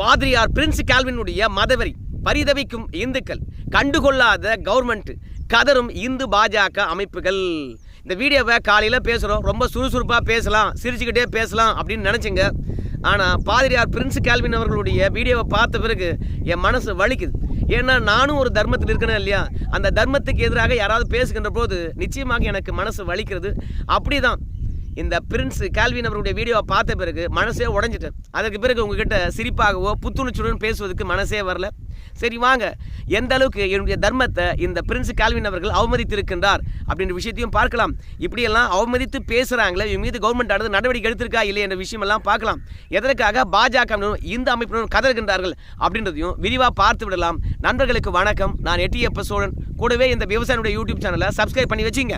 பாதிரியார் பிரின்ஸ் கால்வினுடைய மதவெறி பரிதவிக்கும் இந்துக்கள் கண்டுகொள்ளாத கவர்மெண்ட் கதரும் இந்து பாஜக அமைப்புகள். இந்த வீடியோவை காலையில் பேசுகிறோம் ரொம்ப சுறுசுறுப்பாக பேசலாம் சிரிச்சுக்கிட்டே பேசலாம் அப்படின்னு நினச்சிங்க. ஆனால் பாதிரியார் பிரின்ஸ் கால்வின் அவர்களுடைய வீடியோவை பார்த்த பிறகு என் மனசு வலிக்குது. ஏன்னா நானும் ஒரு தர்மத்தில் இருக்கணும் இல்லையா? அந்த தர்மத்துக்கு எதிராக யாராவது பேசுகின்ற போது நிச்சயமாக எனக்கு மனசு வலிக்கிறது. அப்படிதான். இந்த பிரின்ஸ் கால்வின் அவருடைய வீடியோவை பார்த்த பிறகு மனசே உடஞ்சிட்டேன் அதற்கு பிறகு உங்ககிட்ட சிரிப்பாகவோ புத்துணர்ச்சியுடன் பேசுவதற்கு மனசே வரல. சரி வாங்க. எந்த அளவுக்கு என்னுடைய தர்மத்தை இந்த பிரின்ஸ் கால்வின் அவர்கள் அவமதித்திருக்கின்றார் அப்படின்ற விஷயத்தையும் பார்க்கலாம். இப்படியெல்லாம் அவமதித்து பேசுகிறாங்களே இவங்க மீது கவர்மெண்ட் ஆனது நடவடிக்கை எடுத்திருக்கா இல்லை என்ற விஷயமெல்லாம் பார்க்கலாம். எதற்காக பாஜக இந்த அமைப்பினரும் கதறுகின்றார்கள் அப்படின்றதையும் விரிவாக பார்த்து விடலாம். நண்பர்களுக்கு வணக்கம். நான் எட்டியப்ப சோழன். கூடவே இந்த விவசாயினுடைய யூடியூப் சேனலை சப்ஸ்கிரைப் பண்ணி வச்சுங்க.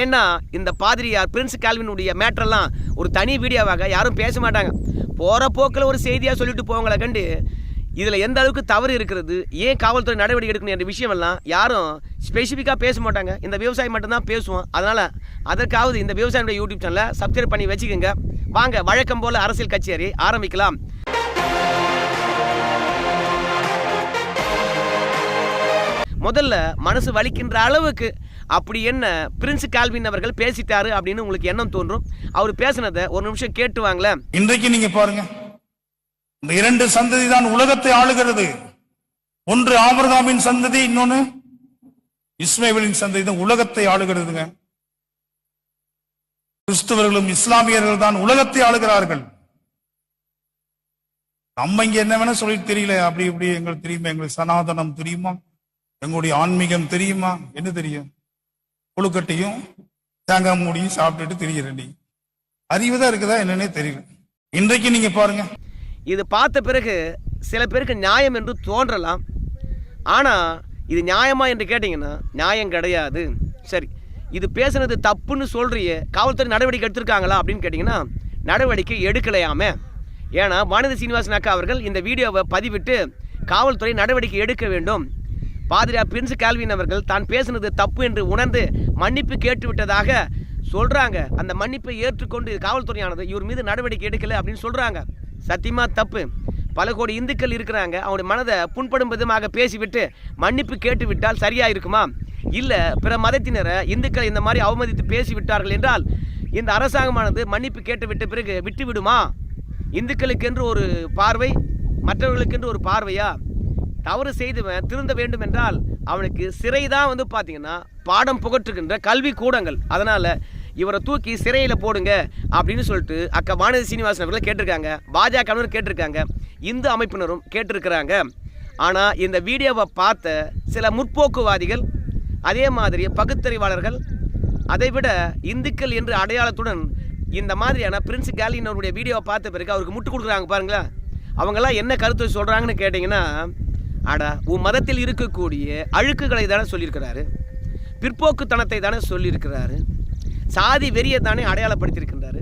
ஏன்னா இந்த பாதிரியார் பிரின்ஸ் கால்வினுடைய மேட்டரெல்லாம் ஒரு தனி வீடியோவாக யாரும் பேச மாட்டாங்க. போகிற போக்கில் ஒரு செய்தியாக சொல்லிட்டு போவங்கள கண்டு இதில் எந்த அளவுக்கு தவறு இருக்கிறது ஏன் காவல்துறை நடவடிக்கை எடுக்கணும் என்ற விஷயமெல்லாம் யாரும் ஸ்பெசிஃபிக்காக பேச மாட்டாங்க. இந்த விவசாயி மட்டும்தான் பேசுவோம். அதனால் அதற்காவது இந்த விவசாயியுடைய யூடியூப் சேனலை சப்ஸ்கிரைப் பண்ணி வச்சுக்கோங்க. வாங்க வழக்கம் போல் அரசியல் கச்சேரி ஆரம்பிக்கலாம். முதல்ல மனசு வலிக்கின்ற அளவுக்கு அப்படி என்ன பிரின்ஸ் கால்வின் அவர்கள் பேசிட்டாரு அப்படின்னு உங்களுக்கு எண்ணம் தோன்றும்? அவர் பேசினதை ஒரு நிமிஷம் கேட்டு வாங்களேன் இன்றைக்கு நீங்க பாருங்க. இந்த இரண்டு சந்ததி தான் உலகத்தை ஆளுகிறது. ஒன்று ஆபிரகாமின் சந்ததி இன்னொன்னு இஸ்மேவலின் சந்ததி தான் உலகத்தை ஆளுகிறதுங்க. கிறிஸ்துவர்களும் இஸ்லாமியர்கள் தான் உலகத்தை ஆளுகிறார்கள். நம்ம இங்க என்ன வேணா சொல்லி தெரியல. அப்படி இப்படி எங்களுக்கு தெரியுமா? எங்களுக்கு சனாதனம் தெரியுமா? எங்களுடைய ஆன்மீகம் தெரியுமா? என்ன தெரியும்? புழுக்கட்டையும் தேங்காய் மூடியும் சாப்பிட்டுட்டு தெரியுற நீ அறிவுதான் இருக்குதா என்னன்னே தெரியல. இன்றைக்கு நீங்க பாருங்க. இது பார்த்த பிறகு சில பேருக்கு நியாயம் என்று தோன்றலாம். ஆனால் இது நியாயமா என்று கேட்டிங்கன்னா நியாயம் கிடையாது. சரி இது பேசுனது தப்புன்னு சொல்றியே காவல்துறை நடவடிக்கை எடுத்திருக்காங்களா அப்படின்னு கேட்டிங்கன்னா நடவடிக்கை எடுக்கலையாமே. ஏன்னா வானதி சீனிவாசன் அக்கா அவர்கள் இந்த வீடியோவை பதிவிட்டு காவல்துறை நடவடிக்கை எடுக்க வேண்டும். பாதிரியார் பிரின்ஸ் கால்வின் அவர்கள் தான் பேசுனது தப்பு என்று உணர்ந்து மன்னிப்பு கேட்டு விட்டதாக அந்த மன்னிப்பை ஏற்றுக்கொண்டு காவல்துறையானது இவர் மீது நடவடிக்கை எடுக்கலை அப்படின்னு சொல்கிறாங்க சத்தியமா தப்பு. பல கோடி இந்துக்கள் இருக்கிறாங்க. அவருடைய மனதை புண்படும் விதமாக பேசிவிட்டு மன்னிப்பு கேட்டு விட்டால் இருக்குமா இல்லை பிற மதத்தினரை இந்துக்கள் இந்த மாதிரி அவமதித்து பேசிவிட்டார்கள் என்றால் இந்த அரசாங்கமானது மன்னிப்பு கேட்டு விட்ட பிறகு விட்டு விடுமா இந்துக்களுக்கென்று ஒரு பார்வை மற்றவர்களுக்கென்று ஒரு பார்வையா? தவறு செய்தவன் திருந்த வேண்டும் என்றால் அவனுக்கு சிறை தான் வந்து பார்த்தீங்கன்னா பாடம் புகற்றுகின்ற கல்வி கூடங்கள். அதனால் இவரை தூக்கி சிறையில் போடுங்க அப்படின்னு சொல்லிட்டு அக்கா வானதி சீனிவாசன் அவர்கள் கேட்டிருக்காங்க. பாஜகவினரும் கேட்டிருக்காங்க. இந்து அமைப்பினரும் கேட்டிருக்கிறாங்க. ஆனால் இந்த வீடியோவை பார்த்த சில முற்போக்குவாதிகள் அதே மாதிரி பகுத்தறிவாளர்கள் அதைவிட இந்துக்கள் என்று அடையாளத்துடன் இந்த மாதிரியான பிரின்ஸ் கேலினருடைய அவருடைய வீடியோவை பார்த்த பிறகு அவருக்கு முட்டு கொடுக்குறாங்க பாருங்களேன். அவங்கெல்லாம் என்ன கருத்து சொல்கிறாங்கன்னு கேட்டிங்கன்னா அடா உன் மதத்தில் இருக்கக்கூடிய அழுக்குகளை தானே சொல்லியிருக்கிறாரு. பிற்போக்குத்தனத்தை தானே சொல்லியிருக்கிறாரு. சாதி வெறியை தானே அடையாளப்படுத்தியிருக்கின்றாரு.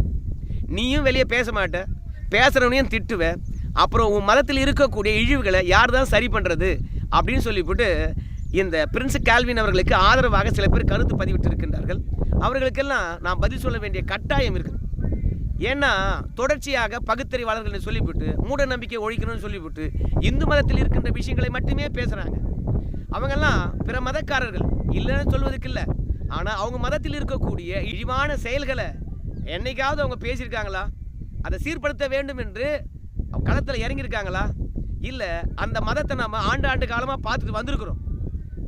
நீயும் வெளியே பேச மாட்ட. பேசுகிறவனையும் திட்டுவேன் அப்புறம் உன் மதத்தில் இருக்கக்கூடிய இழிவுகளை யார் தான் சரி பண்ணுறது அப்படின்னு சொல்லிவிட்டு இந்த பிரின்ஸ் கால்வின் அவர்களுக்கு ஆதரவாக சில பேர் கருத்து பதிவிட்டு இருக்கின்றார்கள் அவர்களுக்கெல்லாம் நான் பதில் சொல்ல வேண்டிய கட்டாயம் இருக்குது. ஏன்னா தொடர்ச்சியாக பகுத்தறிவாளர்கள் சொல்லிவிட்டு மூட நம்பிக்கை ஒழிக்கணும்னு சொல்லிவிட்டு இந்து மதத்தில் இருக்கின்ற விஷயங்களை மட்டுமே பேசுகிறாங்க அவங்கெல்லாம் பிற மதக்காரர்கள். இல்லைன்னு சொல்வதற்கு இல்லை. ஆனால் அவங்க மதத்தில் இருக்கக்கூடிய இழிவான செயல்களை என்னைக்காவது அவங்க பேசியிருக்காங்களா? அதை சீர்படுத்த வேண்டும் என்று களத்தில் இறங்கியிருக்காங்களா? இல்லை அந்த மதத்தை நம்ம ஆண்டு ஆண்டு காலமாக பார்த்துட்டு வந்திருக்கிறோம்.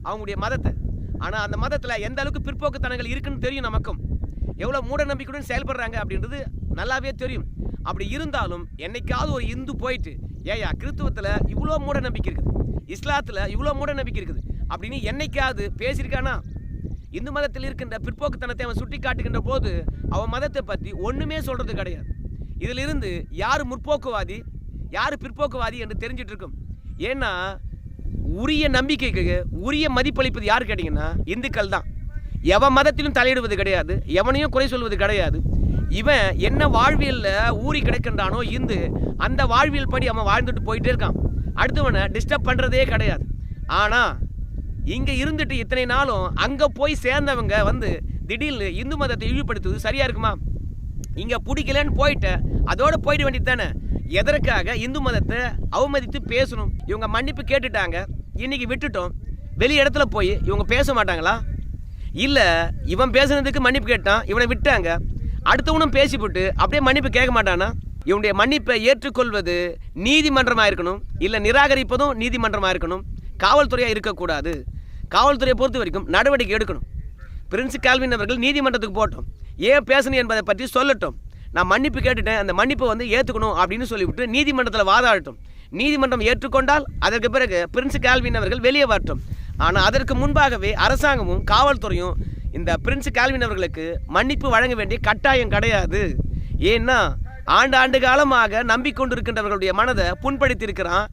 அவங்களுடைய மதத்தை. ஆனால் அந்த மதத்தில் எந்த அளவுக்கு பிற்போக்குத்தனங்கள் இருக்குன்னு தெரியும் நமக்கும். எவ்வளோ மூட நம்பிக்கையுடன் செயல்படுறாங்க அப்படின்றது நல்லாவே தெரியும். அப்படி இருந்தாலும் என்னைக்காவது ஒரு இந்து போயிட்டு ஏயா கிறித்துவத்தில் இவ்வளோ மூட நம்பிக்கை இருக்குது. இஸ்லாத்தில் இவ்வளோ மூட நம்பிக்கை இருக்குது. அப்படின்னு என்னைக்காவது பேசியிருக்கானா? இந்து மதத்தில் இருக்கின்ற பிற்போக்குத்தனத்தை அவன் சுட்டி காட்டுகின்ற போது அவன் மதத்தை பற்றி ஒன்றுமே சொல்கிறது கிடையாது. இதிலிருந்து யார் முற்போக்குவாதி யார் பிற்போக்குவாதி என்று தெரிஞ்சிட்டு இருக்கும் ஏன்னா உரிய நம்பிக்கைக்கு உரிய மதிப்பளிப்பது யார் கேட்டிங்கன்னா இந்துக்கள் தான் எவன் மதத்திலும் தலையிடுவது கிடையாது எவனையும் குறை சொல்வது கிடையாது. இவன் என்ன வாழ்வியலில் ஊறி கிடக்கின்றானோ இருந்து அந்த வாழ்வியல் படி அவன் வாழ்ந்துட்டு போயிட்டே இருக்கான். அடுத்தவனை டிஸ்டர்ப் பண்ணுறதே கிடையாது. ஆனால் இங்கே இருந்துட்டு இத்தனை நாளும் அங்கே போய் சேர்ந்தவங்க வந்து திடீர்னு இந்து மதத்தை இழிவுபடுத்துவது சரியாக இருக்குமா? இங்கே பிடிக்கலன்னு போயிட்ட அதோடு போயிட வேண்டியது தானே. எதற்காக இந்து மதத்தை அவமதித்து பேசணும்? இவங்க மன்னிப்பு கேட்டுட்டாங்க இன்னைக்கு விட்டுட்டோம். வெளி இடத்துல போய் இவங்க பேச மாட்டாங்களா? இல்லை இவன் பேசுனதுக்கு மன்னிப்பு கேட்டான் இவனை விட்டாங்க. அடுத்தவனும் பேசிவிட்டு அப்படியே மன்னிப்பு கேட்க மாட்டானா? இவனுடைய மன்னிப்பை ஏற்றுக்கொள்வது நீதிமன்றமாக இருக்கணும்? இல்லை நிராகரிப்பதும் நீதிமன்றமாக இருக்கணும்? காவல்துறையாக இருக்கக்கூடாது. காவல்துறையை பொறுத்த வரைக்கும் நடவடிக்கை எடுக்கணும். பிரின்ஸ் கால்வின் அவர்கள் நீதிமன்றத்துக்கு போட்டோம். ஏன் பேசணும் என்பதை பற்றி சொல்லட்டும். நான் மன்னிப்பு கேட்டுட்டேன். அந்த மன்னிப்பை வந்து ஏற்றுக்கணும் அப்படின்னு சொல்லிவிட்டு நீதிமன்றத்தில் வாதாடட்டும். நீதிமன்றம் ஏற்றுக்கொண்டால் அதற்கு பிறகு பிரின்ஸ் கால்வின் அவர்கள் வெளியே வரட்டும். ஆனால் அதற்கு முன்பாகவே அரசாங்கமும் காவல்துறையும் இந்த பிரின்ஸ் கால்வின் அவர்களுக்கு மன்னிப்பு வழங்க வேண்டிய கட்டாயம் கிடையாது. ஏன்னா ஆண்டு ஆண்டு காலமாக நம்பிக்கொண்டிருக்கின்றவர்களுடைய மனதை புண்படுத்தியிருக்கிறான்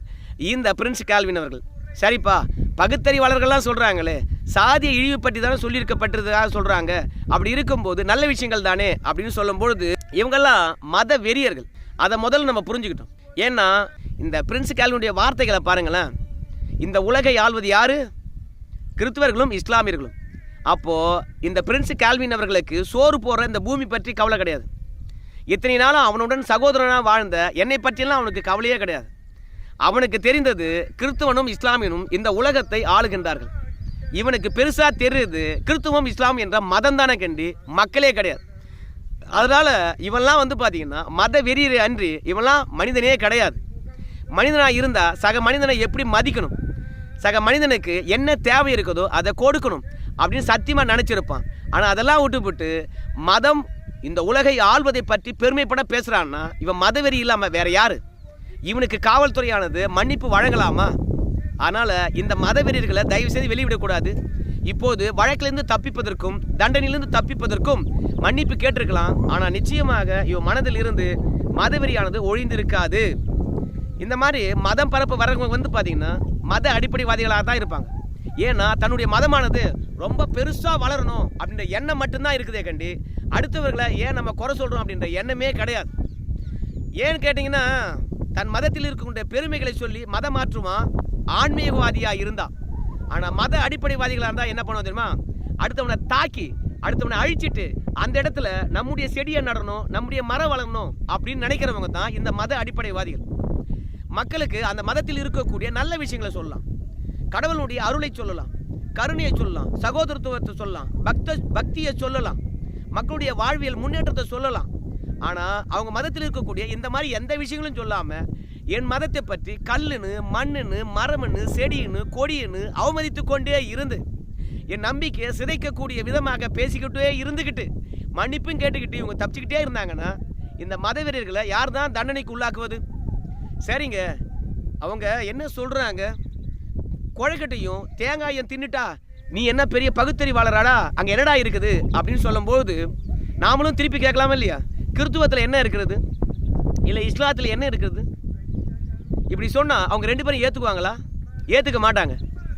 இந்த பிரின்ஸ் கால்வின் அவர்கள். சரிப்பா பகுத்தறிவாளர்கள்லாம் சொல்கிறாங்களே சாதிய இழிவு பற்றி தானே சொல்லியிருக்கப்பட்டதாக சொல்கிறாங்க அப்படி இருக்கும்போது நல்ல விஷயங்கள் தானே அப்படின்னு சொல்லும்பொழுது இவங்கெல்லாம் மத வெறியர்கள். அதை முதல்ல நம்ம புரிஞ்சுக்கிட்டோம். ஏன்னா இந்த பிரின்ஸ் கால்வினுடைய வார்த்தைகளை பாருங்களேன். இந்த உலகை ஆள்வது யாரு? கிறித்துவர்களும் இஸ்லாமியர்களும். அப்போது இந்த பிரின்ஸ் கால்வின் அவர்களுக்கு சோறு போடுற இந்த பூமி பற்றி கவலை கிடையாது. இத்தனை நாளும் அவனுடன் சகோதரனாக வாழ்ந்த என்னை பற்றியெல்லாம் அவனுக்கு கவலையே கிடையாது. அவனுக்கு தெரிந்தது கிறிஸ்துவனும் இஸ்லாமியனும் இந்த உலகத்தை ஆளுகின்றார்கள். இவனுக்கு பெருசாக தெரியுது கிறிஸ்துவம் இஸ்லாம் என்ற மதம் தானே கண்டி மக்களே கிடையாது. அதனால் இவெல்லாம் வந்து பார்த்திங்கன்னா மத வெறி அன்றி இவெல்லாம் மனிதனே கிடையாது. மனிதனாக இருந்தால் சக மனிதனை எப்படி மதிக்கணும்? சக மனிதனுக்கு என்ன தேவை இருக்குதோ அதை கொடுக்கணும். அப்படின்னு சத்தியமாக நினச்சிருப்பான். ஆனால் அதெல்லாம் விட்டுவிட்டு மதம் இந்த உலகை ஆள்வதை பற்றி பெருமைப்பட பேசுகிறான்னா இவன் மதவெறி இல்லாமல் வேற யார்? இவனுக்கு காவல்துறையானது மன்னிப்பு வழங்கலாமா? அதனால் இந்த மதவெறியர்களை தயவு செய்து வெளிவிடக்கூடாது இப்போது வழக்கிலிருந்து தப்பிப்பதற்கும் தண்டனையிலிருந்து தப்பிப்பதற்கும் மன்னிப்பு கேட்டிருக்கலாம். ஆனால் நிச்சயமாக இவன் மனதில் இருந்து மதவெறியானது ஒழிந்திருக்காது. இந்த மாதிரி மதம் பரப்பு வரவங்க வந்து பார்த்திங்கன்னா மத அடிப்படைவாதிகளாக தான் இருப்பாங்க. ஏன்னா தன்னுடைய மதமானது ரொம்ப பெருசாக வளரணும் அப்படின்ற எண்ணம் மட்டும்தான் இருக்குதே கண்டி. அடுத்தவர்களை ஏன் நம்ம குறை சொல்கிறோம் அப்படின்ற எண்ணமே கிடையாது. ஏன்னு கேட்டிங்கன்னா தன் மதத்தில் இருக்கக்கூடிய பெருமைகளை சொல்லி மதம் மாற்றுமா? ஆன்மீகவாதியாக இருந்தா. ஆனால் மத அடிப்படைவாதிகளாக இருந்தால் என்ன பண்ணுவோம் தெரியுமா? அடுத்தவனை தாக்கி அடுத்தவனை அழிச்சிட்டு அந்த இடத்துல நம்முடைய செடியை நடணும் நம்முடைய மரம் வளரணும் அப்படின்னு நினைக்கிறவங்க தான் இந்த மத அடிப்படைவாதிகள். மக்களுக்கு அந்த மதத்தில் இருக்கக்கூடிய நல்ல விஷயங்களை சொல்லலாம். கடவுளுடைய அருளை சொல்லலாம் கருணையை சொல்லலாம் சகோதரத்துவத்தை சொல்லலாம் பக்த பக்தியை சொல்லலாம் மக்களுடைய வாழ்வியல் முன்னேற்றத்தை சொல்லலாம். ஆனால் அவங்க மதத்தில் இருக்கக்கூடிய இந்த மாதிரி எந்த விஷயங்களும் சொல்லாமல் என் மதத்தை பற்றி கல்லுன்னு மண்ணுன்னு மரம்னு செடின்னு கொடின்னு அவமதித்து கொண்டே இருந்து என் நம்பிக்கையை சிதைக்கக்கூடிய விதமாக பேசிக்கிட்டே இருந்துக்கிட்டு மன்னிப்பும் கேட்டுக்கிட்டு இவங்க தப்பிச்சுக்கிட்டே இருந்தாங்கன்னா இந்த மத வீரர்களை யார் தான் தண்டனைக்கு உள்ளாக்குவது? சரிங்க. அவங்க என்ன சொல்கிறாங்க குழக்கட்டையும் தேங்காயும் தின்னுட்டா நீ என்ன பெரிய பகுத்தறிவாளராடா? அங்கே என்னடா இருக்குது? அப்படின்னு சொல்லும்போது நாமளும் திருப்பி கேட்கலாமா இல்லையா? கிறித்துவத்தில் என்ன இருக்கிறது? இல்லை இஸ்லாத்தில் என்ன இருக்கிறது? இப்படி சொன்னால் அவங்க ரெண்டு பேரும் ஏற்றுக்குவாங்களா ஏற்றுக்க மாட்டாங்க.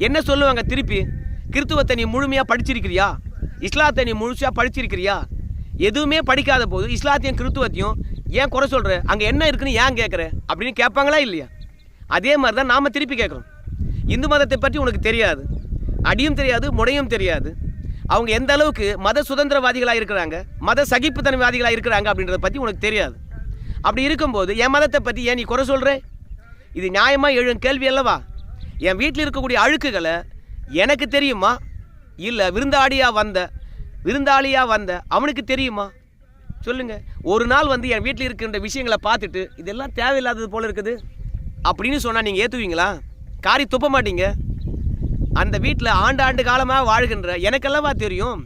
என்ன சொல்லுவாங்க திருப்பி? கிறித்துவத்தை நீ முழுமையாக படிச்சிருக்கிறியா? இஸ்லாத்தை நீ முழுசாக படிச்சிருக்கிறியா? எதுவுமே படிக்காத போது இஸ்லாத்தையும் கிறித்துவத்தையும் ஏன் குறை சொல்கிற அங்கே என்ன இருக்குன்னு ஏன் கேட்குற அப்படின்னு கேட்பாங்களா இல்லையா? அதே மாதிரி தான் நாம் திருப்பி கேட்குறோம். இந்து மதத்தை பற்றி உனக்கு தெரியாது. அடியும் தெரியாது முடையும் தெரியாது. அவங்க எந்த அளவுக்கு மத சுதந்திரவாதிகளாக இருக்கிறாங்க மத சகிப்புத்தனவாதிகளாக இருக்கிறாங்க அப்படின்றத பற்றி உனக்கு தெரியாது. அப்படி இருக்கும்போது என் மதத்தை பற்றி ஏன் நீ குறை சொல்கிற இது நியாயமாக எழும் கேள்வி அல்லவா? என் வீட்டில் இருக்கக்கூடிய அழுக்குகளை எனக்கு தெரியுமா? இல்லை விருந்தாளியாக வந்த விருந்தாளியாக வந்த அவனுக்கு தெரியுமா? சொல்லுங்க. ஒரு நாள் வந்து என் வீட்டில் இருக்கின்ற விஷயங்களை பார்த்துட்டு இதெல்லாம் தேவையில்லாதது போல இருக்குது. அப்படின்னு சொன்னால் நீங்கள் ஏற்றுவீங்களா காரி துப்ப மாட்டீங்க. அந்த வீட்டில் ஆண்டு ஆண்டு காலமாக வாழ்கின்ற எனக்கெல்லவா தெரியும்.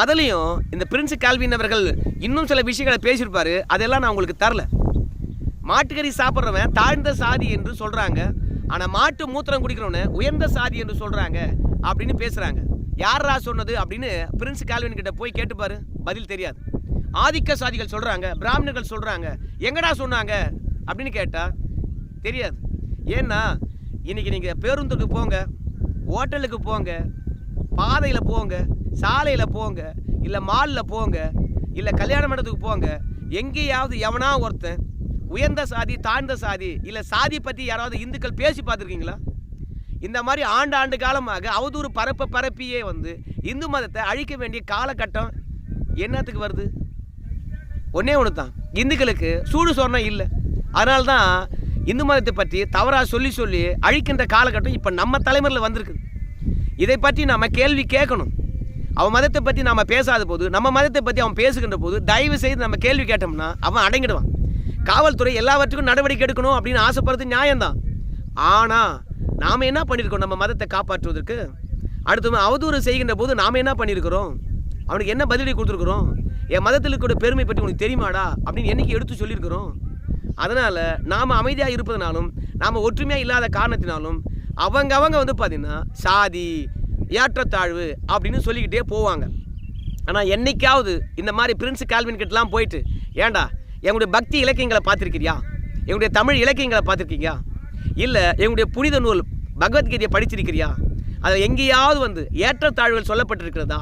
அதுலேயும் இந்த பிரின்ஸ் கால்வின் அவர்கள் இன்னும் சில விஷயங்களை பேசியிருப்பார். அதெல்லாம் நான் உங்களுக்கு தரல. மாட்டுக்கறி சாப்பிட்றவன் தாழ்ந்த சாதி என்று சொல்கிறாங்க ஆனால் மாட்டு மூத்திரம் குடிக்கிறவன உயர்ந்த சாதி என்று சொல்கிறாங்க அப்படின்னு பேசுகிறாங்க யாரா சொன்னது அப்படின்னு பிரின்ஸ் கால்வின் கிட்ட போய் கேட்டுப்பாரு. பதில் தெரியாது. ஆதிக்க சாதிகள் சொல்கிறாங்க பிராமணர்கள் சொல்கிறாங்க எங்கடா சொன்னாங்க அப்படின்னு கேட்டால் தெரியாது. ஏன்னா இன்றைக்கி நீங்கள் பேருந்துக்கு போங்க ஹோட்டலுக்கு போங்க பாதையில் போங்க சாலையில் போங்க இல்லை மாலில் போங்க இல்லை கல்யாண மண்டபத்துக்கு போங்க எங்கேயாவது எவனா ஒருத்தன் உயர்ந்த சாதி தாழ்ந்த சாதி இல்லை சாதி பற்றி யாராவது இந்துக்கள் பேசி பார்த்துருக்கீங்களா? இந்த மாதிரி ஆண்டு ஆண்டு காலமாக அவதூறு பரப்ப பரப்பியே வந்து இந்து மதத்தை அழிக்க வேண்டிய காலகட்டம் என்னத்துக்கு வருது? ஒன்றே ஒன்று தான் இந்துக்களுக்கு சூடு சொர்ணம் இல்லை. அதனால்தான் இந்து மதத்தை பற்றி தவறாக சொல்லி சொல்லி அழிக்கின்ற காலகட்டம் இப்போ நம்ம தலைமுறையில் வந்திருக்குது. இதை பற்றி நம்ம கேள்வி கேட்கணும். அவன் மதத்தை பற்றி நம்ம பேசாத போது நம்ம மதத்தை பற்றி அவன் பேசுகின்ற போது தயவு செய்து நம்ம கேள்வி கேட்டோம்னா அவன் அடங்கிடுவான். காவல்துறை எல்லாவற்றுக்கும் நடவடிக்கை எடுக்கணும் அப்படின்னு ஆசைப்படுறது நியாயம்தான். ஆனால் நாம் என்ன பண்ணியிருக்கோம் நம்ம மதத்தை காப்பாற்றுவதற்கு? அடுத்து அவதூறு செய்கின்ற போது நாம் என்ன பண்ணியிருக்கிறோம் அவனுக்கு என்ன பதிலடி கொடுத்துருக்குறோம்? என் மதத்தில் கூட பெருமை பற்றி உனக்கு தெரியுமாடா? அப்படின்னு என்றைக்கு எடுத்து சொல்லியிருக்கிறோம்? அதனால் நாம் அமைதியாக இருப்பதனாலும் நாம் ஒற்றுமையாக இல்லாத காரணத்தினாலும் அவங்க அவங்க வந்து பார்த்திங்கன்னா சாதி ஏற்றத்தாழ்வு அப்படின்னு சொல்லிக்கிட்டே போவாங்க. ஆனால் என்னைக்காவது இந்த மாதிரி பிரின்ஸ் கால்வின் கிட்டலாம் போயிட்டு ஏன்டா எங்களுடைய பக்தி இலக்கியங்களை பார்த்துருக்கிறியா? எங்களுடைய தமிழ் இலக்கியங்களை பார்த்துருக்கீங்க இல்லை எங்களுடைய புனித நூல் பகவத்கீதையை படிச்சிருக்கிறியா? அதில் எங்கேயாவது வந்து ஏற்றத்தாழ்வுகள் சொல்லப்பட்டிருக்கிறதா?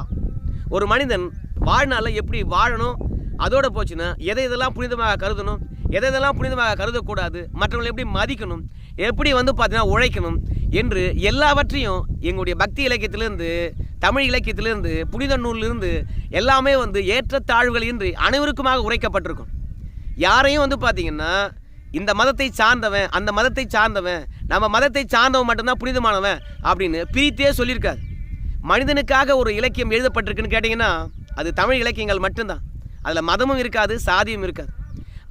ஒரு மனிதன் வாழ்நாளில் எப்படி வாழணும்? அதோட போச்சுன்னா எதை இதெல்லாம் புனிதமாக கருதணும்? எதை எதெல்லாம் புனிதமாக கருதக்கூடாது மற்றவங்களை எப்படி மதிக்கணும் எப்படி வந்து பார்த்தீங்கன்னா உழைக்கணும் என்று எல்லாவற்றையும் எங்களுடைய பக்தி இலக்கியத்திலிருந்து தமிழ் இலக்கியத்திலிருந்து புனித நூலிலிருந்து எல்லாமே வந்து ஏற்றத்தாழ்வுகள் இன்றி அனைவருக்குமாக உரைக்கப்பட்டிருக்கும். யாரையும் வந்து பார்த்தீங்கன்னா இந்த மதத்தை சார்ந்தவன் அந்த மதத்தை சார்ந்தவன் நம்ம மதத்தை சார்ந்தவன் மட்டும்தான் புனிதமானவன் அப்படின்னு பிரித்தே சொல்லியிருக்காரு. மனிதனுக்காக ஒரு இலக்கியம் எழுதப்பட்டிருக்குன்னு கேட்டிங்கன்னா அது தமிழ் இலக்கியங்கள் மட்டும்தான். அதில் மதமும் இருக்காது சாதியும் இருக்காது.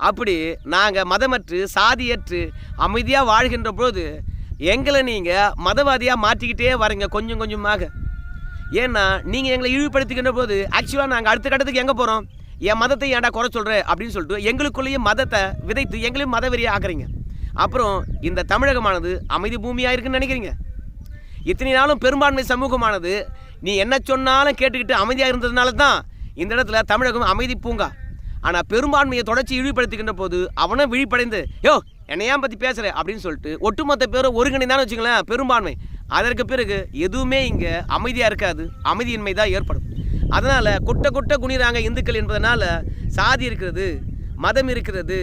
அப்படி நாங்கள் மதமற்று சாதியற்று அமைதியாக வாழ்கின்ற போது எங்களை நீங்கள் மதவாதியாக மாற்றிக்கிட்டே வரீங்க கொஞ்சம் கொஞ்சமாக. ஏன்னா நீங்கள் எங்களை இழிவுபடுத்திக்கின்ற போது ஆக்சுவலாக நாங்கள் அடுத்த கட்டத்துக்கு எங்கே போகிறோம் என் மதத்தை ஏன்டா குறை சொல்கிற அப்படின்னு சொல்லிட்டு எங்களுக்குள்ளேயும் மதத்தை விதைத்து எங்களையும் மதவெறியாக ஆக்குறீங்க. அப்புறம் இந்த தமிழகமானது அமைதி பூமியாக இருக்குன்னு நினைக்கிறீங்க? இத்தனை நாளும் பெரும்பான்மை சமூகமானது நீ என்ன சொன்னாலும் கேட்டுக்கிட்டு அமைதியாக இருந்ததுனால தான் இந்த இடத்துல தமிழகம் அமைதி பூங்கா. ஆனால் பெரும்பான்மையை தொடர்ச்சி இழிவுபடுத்துகின்ற போது அவனும் விழிப்படைந்து யோ என்னை ஏன் பற்றி பேசுகிற அப்படின்னு சொல்லிட்டு ஒட்டுமொத்த பேரும் ஒருங்கிணைந்தான்னு வச்சுங்களேன் பெரும்பான்மை. அதற்கு பிறகு எதுவுமே இங்கே அமைதியாக இருக்காது அமைதியின்மை தான் ஏற்படும். அதனால் குட்ட குட்ட குனிறாங்க இந்துக்கள் என்பதனால சாதி இருக்கிறது மதம் இருக்கிறது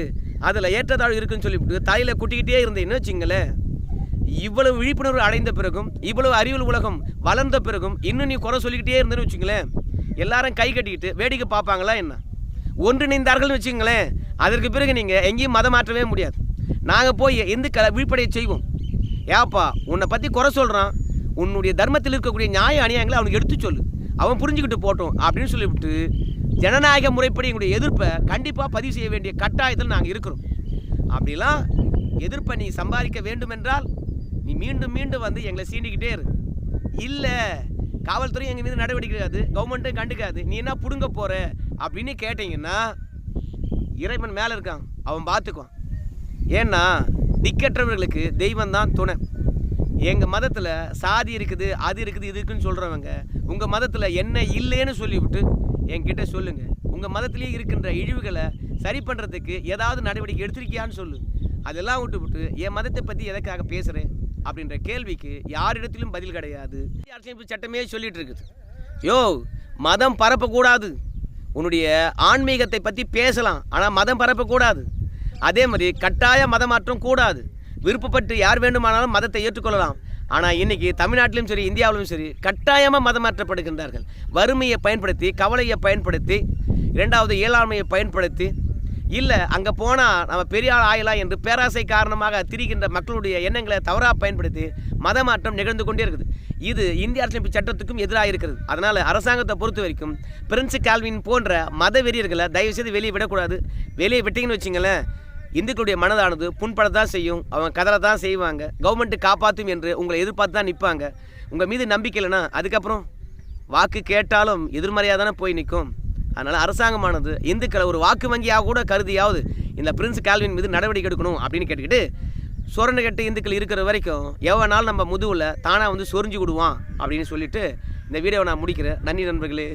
அதில் ஏற்றத்தாழ்வு இருக்குன்னு சொல்லிவிட்டு தலையில் குட்டிக்கிட்டே இருந்தேன்னு வச்சுங்களேன் இவ்வளவு விழிப்புணர்வு அடைந்த பிறகும் இவ்வளவு அறிவியல் உலகம் வளர்ந்த பிறகும் இன்னும் நீ குறை சொல்லிக்கிட்டே இருந்தேன்னு வச்சுங்களேன் எல்லாரும் கை கட்டிக்கிட்டு வேடிக்கை பார்ப்பாங்களா என்ன? ஒன்றிணைந்தார்கள்னு வச்சுக்கோங்களேன். அதற்கு பிறகு நீங்கள் எங்கேயும் மதம் மாற்றவே முடியாது. நாங்கள் போய் இந்துக்களை விழிப்படைய செய்வோம். ஏப்பா உன்னை பற்றி குறை சொல்கிறான் உன்னுடைய தர்மத்தில் இருக்கக்கூடிய நியாய அநியாயங்களை அவனுக்கு எடுத்து சொல்லு. அவன் புரிஞ்சுக்கிட்டு போட்டோம் அப்படின்னு சொல்லிவிட்டு ஜனநாயக முறைப்படி எங்களுடைய எதிர்ப்பை கண்டிப்பாக பதிவு செய்ய வேண்டிய கட்டாயத்தில் நாங்கள் இருக்கிறோம். அப்படிலாம் எதிர்ப்பை நீ சம்பாதிக்க வேண்டுமென்றால் நீ மீண்டும் மீண்டும் வந்து எங்களை சீண்டிக்கிட்டே இரு. இல்லை காவல்துறை எங்கள் மீது நடவடிக்கை எடுக்காது கவர்மெண்ட்டும் கண்டுக்காது. நீ என்ன பிடுங்க போகிற அப்படின்னு கேட்டிங்கன்னா இறைவன் மேலே இருக்கான். அவன் பார்த்துக்குவான் ஏன்னா திக்கற்றவர்களுக்கு தெய்வம் தான் துணை. எங்கள் மதத்தில் சாதி இருக்குது அது இருக்குது இது இருக்குன்னு சொல்கிறவங்க உங்கள் மதத்தில் என்ன இல்லைன்னு சொல்லிவிட்டு என்கிட்ட சொல்லுங்கள் உங்கள் மதத்திலேயே இருக்கின்ற இழிவுகளை சரி பண்ணுறதுக்கு ஏதாவது நடவடிக்கை எடுத்திருக்கியான்னு சொல்லு. அதெல்லாம் விட்டு விட்டு என் மதத்தை பற்றி எதற்காக பேசுகிறேன் அப்படின்ற கேள்விக்கு யாரிடத்திலும் பதில் கிடையாது. அரசியல் சட்டமே சொல்லிட்டு இருக்குது. யோ மதம் பரப்பக்கூடாது. உன்னுடைய ஆன்மீகத்தை பற்றி பேசலாம். ஆனால் மதம் பரப்பக்கூடாது அதே மாதிரி கட்டாய மதமாற்றம் கூடாது. விருப்பப்பட்டு யார் வேண்டுமானாலும் மதத்தை ஏற்றுக்கொள்ளலாம். ஆனால் இன்றைக்கி தமிழ்நாட்டிலும் சரி இந்தியாவிலும் சரி கட்டாயமாக மதம் மாற்றப்படுகின்றார்கள் வறுமையை பயன்படுத்தி கவலையை பயன்படுத்தி இரண்டாவது இயலாண்மையை பயன்படுத்தி இல்லை அங்கே போனால் நம்ம பெரிய ஆள் ஆயலாம் என்று பேராசை காரணமாக திரிகின்ற மக்களுடைய எண்ணங்களை தவறாக பயன்படுத்தி மத மாற்றம் நிகழ்ந்து கொண்டே இருக்குது. இது இந்திய அரசியலமைப்பு சட்டத்துக்கும் எதிராக இருக்கிறது. அதனால் அரசாங்கத்தை பொறுத்த வரைக்கும் பிரின்ஸ் கால்வின் போன்ற மத வெறியர்களை தயவுசெய்து வெளியே விடக்கூடாது. வெளியே விட்டீங்கன்னு வச்சிங்களேன் இந்துக்களுடைய மனதானது புண்படத்தான் செய்யும். அவங்க கதலை தான் செய்வாங்க. கவர்மெண்ட்டு காப்பாற்றும் என்று உங்களை எதிர்பார்த்து தான் நிற்பாங்க உங்கள் மீது நம்பிக்கை இல்லைன்னா அதுக்கப்புறம் வாக்கு கேட்டாலும் எதிர்மறையாக தானே போய் நிற்கும் அதனால் அரசாங்கமானது இந்துக்களை ஒரு வாக்கு வங்கியாக கூட கருதியாவது இந்த பிரின்ஸ் கால்வின் மீது நடவடிக்கை எடுக்கணும் அப்படின்னு கேட்டுக்கிட்டு சொரணை கட்டு இந்துக்கள் இருக்கிற வரைக்கும் எவ்வளோ நம்ம முதுவில் தானாக வந்து சொரிஞ்சு விடுவான் அப்படின்னு சொல்லிட்டு இந்த வீடியோவை நான் முடிக்கிறேன். நன்றி நண்பர்களே.